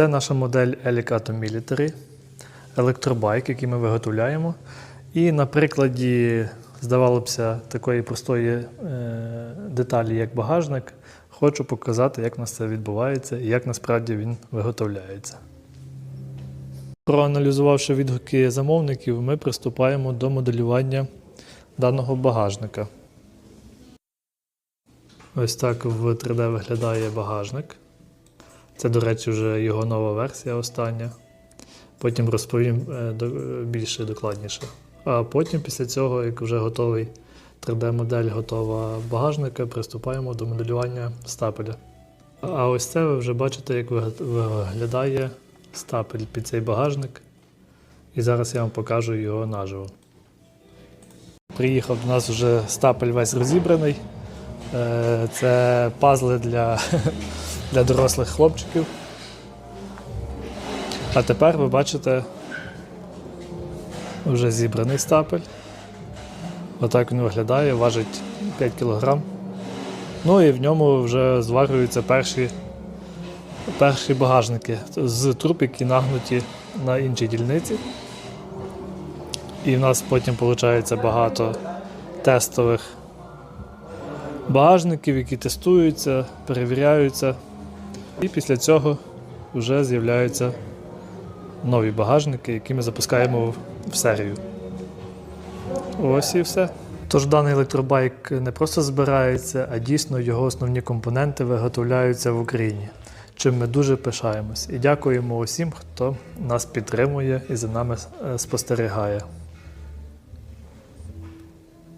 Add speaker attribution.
Speaker 1: Це наша модель Elic Atom Military, електробайк, який ми виготовляємо. І на прикладі, здавалося такої простої е, деталі, як багажник, хочу показати, як у нас це відбувається і як насправді він виготовляється. Проаналізувавши відгуки замовників, ми приступаємо до моделювання даного багажника. Ось так в 3D виглядає багажник. Це, до речі, вже його нова версія остання. Потім розповім е, е, більше докладніше. А потім, після цього, як вже готовий 3D-модель готова багажника, приступаємо до моделювання стапеля. А ось це ви вже бачите, як виглядає стапель під цей багажник. І зараз я вам покажу його наживо. Приїхав до нас вже стапель весь розібраний. Е, Це пазли для, для дорослих хлопчиків. А тепер ви бачите вже зібраний стапель. Отак він виглядає, важить 5 кг. Ну і в ньому вже зварюються перші, перші багажники з труб, які нагнуті на іншій дільниці. І в нас потім виходить багато тестових багажників, які тестуються, перевіряються. І після цього вже з'являються нові багажники, які ми запускаємо в- серію. Ось і все. Тож даний електробайк не просто збирається, а дійсно його основні компоненти виготовляються в Україні, чим ми дуже пишаємось. І дякуємо усім, хто нас підтримує і за нами е, спостерігає.